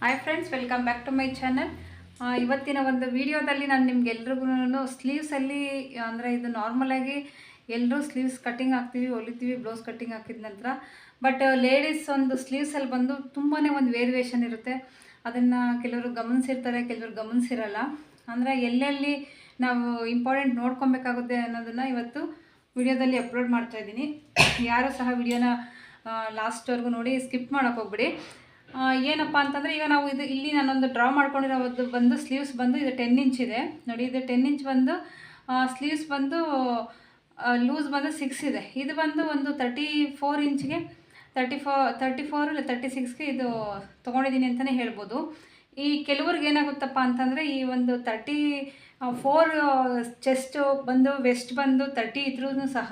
Hi friends welcome back to my channel ಇವತ್ತಿನ ಒಂದು ವಿಡಿಯೋದಲ್ಲಿ ನಾನು ನಿಮ್ಗೆ ಎಲ್ರಿಗೂ ಸ್ಲೀವ್ಸಲ್ಲಿ ಅಂದರೆ ಇದು ನಾರ್ಮಲಾಗಿ ಎಲ್ಲರೂ ಸ್ಲೀವ್ಸ್ ಕಟ್ಟಿಂಗ್ ಹಾಕ್ತೀವಿ ಹೊಲಿತೀವಿ ಬ್ಲೌಸ್ ಕಟ್ಟಿಂಗ್ ಹಾಕಿದ ನಂತರ. ಬಟ್ ಲೇಡೀಸ್ ಒಂದು ಸ್ಲೀವ್ಸಲ್ಲಿ ಬಂದು ತುಂಬಾ ಒಂದು ವೇರಿಯೇಷನ್ ಇರುತ್ತೆ. ಅದನ್ನು ಕೆಲವರು ಗಮನಿಸಿರ್ತಾರೆ ಕೆಲವರು ಗಮನಿಸಿರಲ್ಲ. ಅಂದರೆ ಎಲ್ಲೆಲ್ಲಿ ನಾವು ಇಂಪಾರ್ಟೆಂಟ್ ನೋಡ್ಕೊಬೇಕಾಗುತ್ತೆ ಅನ್ನೋದನ್ನು ಇವತ್ತು ವಿಡಿಯೋದಲ್ಲಿ ಅಪ್ಲೋಡ್ ಮಾಡ್ತಾ ಇದ್ದೀನಿ. ಯಾರು ಸಹ ವಿಡಿಯೋನ ಲಾಸ್ಟ್ವರೆಗೂ ನೋಡಿ ಸ್ಕಿಪ್ ಮಾಡೋಕೆ ಹೋಗ್ಬಿಡಿ. ಆ, ಏನಪ್ಪ ಅಂತಂದರೆ ಈಗ ನಾವು ಇದು ಇಲ್ಲಿ ನಾನೊಂದು ಡ್ರಾ ಮಾಡ್ಕೊಂಡಿರೋದು ಬಂದು ಸ್ಲೀವ್ಸ್ ಬಂದು ಇದು ಟೆನ್ ಇಂಚ್ ಇದೆ. ನೋಡಿ, ಇದು ಟೆನ್ ಇಂಚ್ ಬಂದು ಸ್ಲೀವ್ಸ್ ಬಂದು ಲೂಸ್ ಬಂದು ಸಿಕ್ಸ್ ಇದೆ. ಇದು ಬಂದು ಒಂದು ತರ್ಟಿ ಫೋರ್ ಇಂಚ್ಗೆ ತರ್ಟಿ ಫೋ ತರ್ಟಿ ಫೋರ್ ಇಲ್ಲ ತರ್ಟಿ ಸಿಕ್ಸ್ಗೆ ಇದು ತೊಗೊಂಡಿದ್ದೀನಿ ಅಂತಲೇ ಹೇಳ್ಬೋದು. ಈ ಕೆಲವ್ರಿಗೆ ಏನಾಗುತ್ತಪ್ಪ ಅಂತಂದರೆ ಈ ಒಂದು ತರ್ಟಿ ಫೋರ್ ಚೆಸ್ಟು ಬಂದು ವೆಸ್ಟ್ ಬಂದು ತರ್ಟಿ ಇದ್ರೂ ಸಹ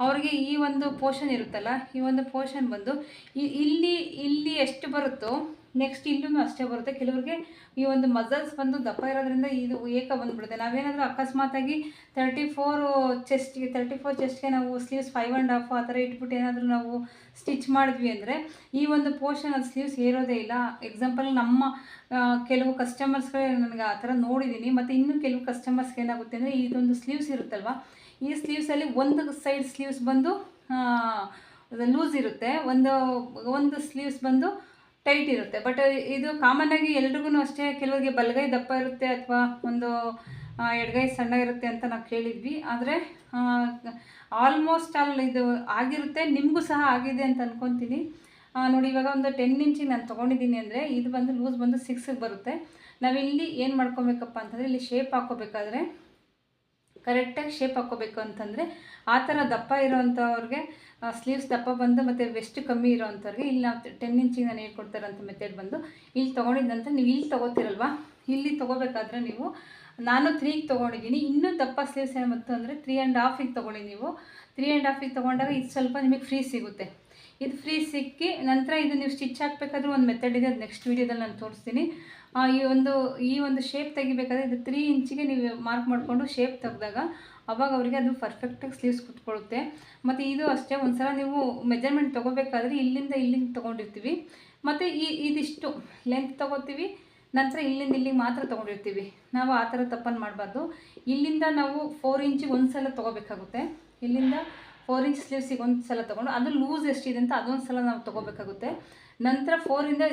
ಅವ್ರಿಗೆ ಈ ಒಂದು ಪೋರ್ಷನ್ ಇರುತ್ತಲ್ಲ, ಈ ಒಂದು ಪೋರ್ಷನ್ ಬಂದು ಇಲ್ಲಿ ಇಲ್ಲಿ ಎಷ್ಟು ಬರುತ್ತೋ ನೆಕ್ಸ್ಟ್ ಇಲ್ಲೂ ಅಷ್ಟೇ ಬರುತ್ತೆ. ಕೆಲವರಿಗೆ ಈ ಒಂದು ಮಸಲ್ಸ್ ಬಂದು ದಪ್ಪ ಇರೋದ್ರಿಂದ ಇದು ಏಕ ಬಂದ್ಬಿಡುತ್ತೆ. ನಾವೇನಾದರೂ ಅಕಸ್ಮಾತಾಗಿ ತರ್ಟಿ ಫೋರ್ ಚೆಸ್ಟ್ಗೆ ತರ್ಟಿ ಫೋರ್ ಚೆಸ್ಟ್ಗೆ ನಾವು ಸ್ಲೀವ್ಸ್ ಫೈವ್ ಆ್ಯಂಡ್ ಹಾಫ್ ಆ ಥರ ಇಟ್ಬಿಟ್ಟು ಏನಾದರೂ ನಾವು ಸ್ಟಿಚ್ ಮಾಡಿದ್ವಿ ಅಂದರೆ ಈ ಒಂದು ಪೋರ್ಷನ್ ಅದು ಸ್ಲೀವ್ಸ್ ಏರೋದೇ ಇಲ್ಲ. ಎಕ್ಸಾಂಪಲ್ ನಮ್ಮ ಕೆಲವು ಕಸ್ಟಮರ್ಸ್ಗಳೇ ನನಗೆ ಆ ಥರ ನೋಡಿದ್ದೀನಿ ಮತ್ತು ಇನ್ನೂ ಕೆಲವು ಕಸ್ಟಮರ್ಸ್ಗೆ ಏನಾಗುತ್ತೆ ಅಂದರೆ ಇದೊಂದು ಸ್ಲೀವ್ಸ್ ಇರುತ್ತಲ್ವ? ಈ ಸ್ಲೀವ್ಸಲ್ಲಿ ಒಂದು ಸೈಡ್ ಸ್ಲೀವ್ಸ್ ಬಂದು ಲೂಸ್ ಇರುತ್ತೆ. ಒಂದು ಒಂದು ಸ್ಲೀವ್ಸ್ ಬಂದು ಟೈಟ್ ಇರುತ್ತೆ. ಬಟ್ ಇದು ಕಾಮನ್ ಆಗಿ ಎಲ್ರಿಗೂ ಅಷ್ಟೇ ಕೆಲವರಿಗೆ ಬಲಗೈ ದಪ್ಪ ಇರುತ್ತೆ ಅಥವಾ ಒಂದು ಎಡಗೈ ಸಣ್ಣ ಇರುತ್ತೆ ಅಂತ ನಾವು ಕೇಳಿದ್ವಿ. ಆದರೆ ಆಲ್ಮೋಸ್ಟ್ ಆಲ್ ಇದು ಆಗಿರುತ್ತೆ, ನಿಮಗೂ ಸಹ ಆಗಿದೆ ಅಂತ ಅಂದ್ಕೊತೀನಿ ನೋಡಿ ಇವಾಗ ಒಂದು ಟೆನ್ ಇಂಚಿಗೆ ನಾನು ತೊಗೊಂಡಿದ್ದೀನಿ ಅಂದರೆ ಇದು ಬಂದು ಲೂಸ್ ಬಂದು ಸಿಕ್ಸಿಗೆ ಬರುತ್ತೆ. ನಾವಿಲ್ಲಿ ಏನು ಮಾಡ್ಕೊಬೇಕಪ್ಪ ಅಂತಂದರೆ, ಇಲ್ಲಿ ಶೇಪ್ ಹಾಕ್ಕೋಬೇಕಾದ್ರೆ ಕರೆಕ್ಟಾಗಿ ಶೇಪ್ ಹಾಕ್ಕೋಬೇಕು ಅಂತಂದರೆ ಆ ಥರ ದಪ್ಪ ಇರೋವಂಥವ್ರಿಗೆ ಸ್ಲೀವ್ಸ್ ದಪ್ಪ ಬಂದು ಮತ್ತು ವೆಸ್ಟ್ ಕಮ್ಮಿ ಇರೋವಂಥವ್ರಿಗೆ ಇಲ್ಲಿ ನಾವು ಟೆನ್ ಇಂಚಿಗೆ ನಾನು ಹೇಳ್ಕೊಡ್ತಾರಂಥ ಮೆಥಡ್ ಬಂದು ಇಲ್ಲಿ ತೊಗೊಂಡಿದ್ದಂತ ನೀವು ಇಲ್ಲಿ ತೊಗೋತಿರಲ್ವಾ? ಇಲ್ಲಿ ತೊಗೋಬೇಕಾದ್ರೆ ನೀವು, ನಾನು ತ್ರೀಗೆ ತೊಗೊಂಡಿದ್ದೀನಿ, ಇನ್ನೂ ದಪ್ಪ ಸ್ಲೀವ್ಸ್ ಏನು ಅಂದರೆ ತ್ರೀ ಆ್ಯಂಡ್ ಹಾಫಿಗೆ ತೊಗೊಳ್ಳಿ ನೀವು. ತ್ರೀ ಆ್ಯಂಡ್ ಹಾಫಿಗೆ ತೊಗೊಂಡಾಗ ಇದು ಸ್ವಲ್ಪ ನಿಮಗೆ ಫ್ರೀ ಸಿಗುತ್ತೆ. ಇದು ಫ್ರೀ ಸಿಕ್ಕಿ ನಂತರ ಇದು ನೀವು ಸ್ಟಿಚ್ ಹಾಕಬೇಕಾದ್ರೂ ಒಂದು ಮೆಥಡ್ ಇದೆ, ಅದು ನೆಕ್ಸ್ಟ್ ವೀಡಿಯೋದಲ್ಲಿ ನಾನು ತೋರಿಸ್ತೀನಿ. ಈ ಒಂದು ಈ ಒಂದು ಶೇಪ್ ತೆಗಿಬೇಕಾದ್ರೆ ಇದು ತ್ರೀ ಇಂಚಿಗೆ ನೀವು ಮಾರ್ಕ್ ಮಾಡಿಕೊಂಡು ಶೇಪ್ ತೆಗೆದಾಗ ಅವಾಗ ಅವರಿಗೆ ಅದು ಪರ್ಫೆಕ್ಟಾಗಿ ಸ್ಲೀವ್ಸ್ ಕುತ್ಕೊಳ್ಳುತ್ತೆ. ಮತ್ತು ಇದು ಅಷ್ಟೇ, ಒಂದ್ಸಲ ನೀವು ಮೆಜರ್ಮೆಂಟ್ ತೊಗೋಬೇಕಾದ್ರೆ ಇಲ್ಲಿಂದ ಇಲ್ಲಿಂದ ತೊಗೊಂಡಿರ್ತೀವಿ. ಮತ್ತು ಈ, ಇದಿಷ್ಟು ಲೆಂತ್ ತೊಗೋತೀವಿ, ನಂತರ ಇಲ್ಲಿಂದ ಇಲ್ಲಿಗೆ ಮಾತ್ರ ತೊಗೊಂಡಿರ್ತೀವಿ. ನಾವು ಆ ಥರ ತಪ್ಪನ್ನು ಮಾಡಬಾರ್ದು. ಇಲ್ಲಿಂದ ನಾವು ಫೋರ್ ಇಂಚಿಗೆ ಒಂದು ಸಲ ತೊಗೋಬೇಕಾಗುತ್ತೆ. ಇಲ್ಲಿಂದ ಫೋರ್ ಇಂಚ್ ಸ್ಲೀವ್ಸಿಗೆ ಒಂದು ಸಲ ತೊಗೊಂಡು, ಅದು ಲೂಸ್ ಎಷ್ಟಿದೆ ಅಂತ ಅದೊಂದು ಸಲ ನಾವು ತೊಗೋಬೇಕಾಗುತ್ತೆ. ನಂತರ ಫೋರಿಂದ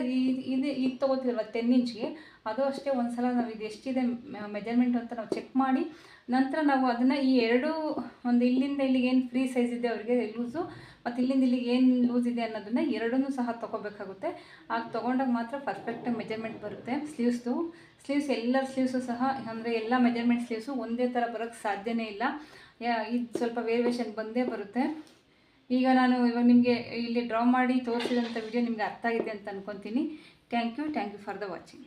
ಇದು ಈಗ ತೊಗೋತೀವಲ್ವ ಟೆನ್ ಇಂಚ್ಗೆ ಅದು ಅಷ್ಟೇ ಒಂದು ಸಲ ನಾವು ಇದು ಎಷ್ಟಿದೆ ಮೆಜರ್ಮೆಂಟ್ ಅಂತ ನಾವು ಚೆಕ್ ಮಾಡಿ, ನಂತರ ನಾವು ಅದನ್ನು ಈ ಎರಡು, ಒಂದು ಇಲ್ಲಿಂದ ಇಲ್ಲಿಗೆ ಏನು ಫ್ರೀ ಸೈಜ್ ಇದೆ ಅವರಿಗೆ ಲೂಸು ಮತ್ತು ಇಲ್ಲಿಂದ ಇಲ್ಲಿಗೆ ಏನು ಲೂಸ್ ಇದೆ ಅನ್ನೋದನ್ನು ಎರಡನ್ನೂ ಸಹ ತೊಗೋಬೇಕಾಗುತ್ತೆ. ಆಗ ತೊಗೊಂಡಾಗ ಮಾತ್ರ ಪರ್ಫೆಕ್ಟಾಗಿ ಮೆಜರ್ಮೆಂಟ್ ಬರುತ್ತೆ. ಸ್ಲೀವ್ಸ್ದು ಸ್ಲೀವ್ಸ್ ಎಲ್ಲ ಸ್ಲೀವ್ಸು ಸಹ, ಅಂದರೆ ಎಲ್ಲ ಮೆಜರ್ಮೆಂಟ್ ಸ್ಲೀವ್ಸು ಒಂದೇ ಥರ ಬರೋಕ್ಕೆ ಸಾಧ್ಯವೇ ಇಲ್ಲ. ಇದು ಸ್ವಲ್ಪ ವೇರಿಯೇಷನ್ ಬಂದೇ ಬರುತ್ತೆ. ಈಗ ನಾನು ಇವಾಗ ನಿಮಗೆ ಇಲ್ಲಿ ಡ್ರಾ ಮಾಡಿ ತೋರಿಸಿದಂಥ ವಿಡಿಯೋ ನಿಮಗೆ ಅರ್ಥ ಆಗಿದೆ ಅಂತ ಅನ್ಕೊತೀನಿ. Thank you thank you for the watching